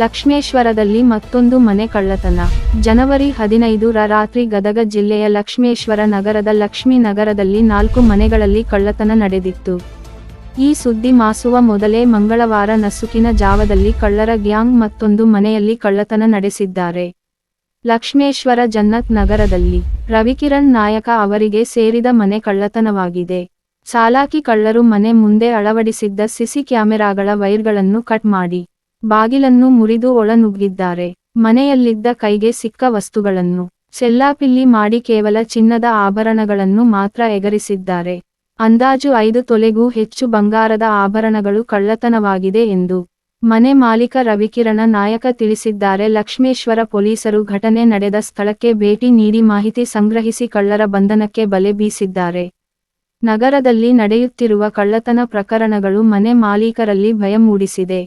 ಲಕ್ಷ್ಮೇಶ್ವರದಲ್ಲಿ ಮತ್ತೊಂದು ಮನೆ ಕಳ್ಳತನ. ಜನವರಿ ಹದಿನೈದು ರ ರಾತ್ರಿ ಗದಗ ಜಿಲ್ಲೆಯ ಲಕ್ಷ್ಮೇಶ್ವರ ನಗರದ ಲಕ್ಷ್ಮೀ ನಗರದಲ್ಲಿ ನಾಲ್ಕು ಮನೆಗಳಲ್ಲಿ ಕಳ್ಳತನ ನಡೆದಿತ್ತು. ಈ ಸುದ್ದಿ ಮಾಸುವ ಮೊದಲೇ ಮಂಗಳವಾರ ನಸುಕಿನ ಜಾವದಲ್ಲಿ ಕಳ್ಳರ ಗ್ಯಾಂಗ್ ಮತ್ತೊಂದು ಮನೆಯಲ್ಲಿ ಕಳ್ಳತನ ನಡೆಸಿದ್ದಾರೆ. ಲಕ್ಷ್ಮೇಶ್ವರ ಜನ್ನತ್ ನಗರದಲ್ಲಿ ರವಿಕಿರಣ್ ನಾಯಕ ಅವರಿಗೆ ಸೇರಿದ ಮನೆ ಕಳ್ಳತನವಾಗಿದೆ. ಸಾಲಾಕಿ ಕಳ್ಳರು ಮನೆ ಮುಂದೆ ಅಳವಡಿಸಿದ್ದ ಸಿಸಿ ಕ್ಯಾಮೆರಾಗಳ ವೈರ್ಗಳನ್ನು ಕಟ್ ಮಾಡಿ. ಬಾಗಿಲನ್ನು ಮುರಿದು ಒಳನುಗ್ಗಿದ್ದಾರೆ. ಮನೆಯಲ್ಲಿದ್ದ ಕೈಗೆ ಸಿಕ್ಕ ವಸ್ತುಗಳನ್ನು ಚೆಲ್ಲಾಪಿಲ್ಲಿ ಮಾಡಿ ಕೇವಲ ಚಿನ್ನದ ಆಭರಣಗಳನ್ನು ಮಾತ್ರ ಎಗರಿಸಿದ್ದಾರೆ. ಅಂದಾಜು ಐದು ತೊಲೆಗೂ ಹೆಚ್ಚು ಬಂಗಾರದ ಆಭರಣಗಳು ಕಳ್ಳತನವಾಗಿದೆ ಎಂದು ಮನೆ ಮಾಲೀಕ ರವಿಕಿರಣ ನಾಯಕ ತಿಳಿಸಿದ್ದಾರೆ. ಲಕ್ಷ್ಮೇಶ್ವರ ಪೊಲೀಸರು ಘಟನೆ ನಡೆದ ಸ್ಥಳಕ್ಕೆ ಭೇಟಿ ನೀಡಿ ಮಾಹಿತಿ ಸಂಗ್ರಹಿಸಿ ಕಳ್ಳರ ಬಂಧನಕ್ಕೆ ಬಲೆ ಬೀಸಿದ್ದಾರೆ. ನಗರದಲ್ಲಿ ನಡೆಯುತ್ತಿರುವ ಕಳ್ಳತನ ಪ್ರಕರಣಗಳು ಮನೆ ಮಾಲೀಕರಲ್ಲಿ ಭಯ ಮೂಡಿಸಿದೆ.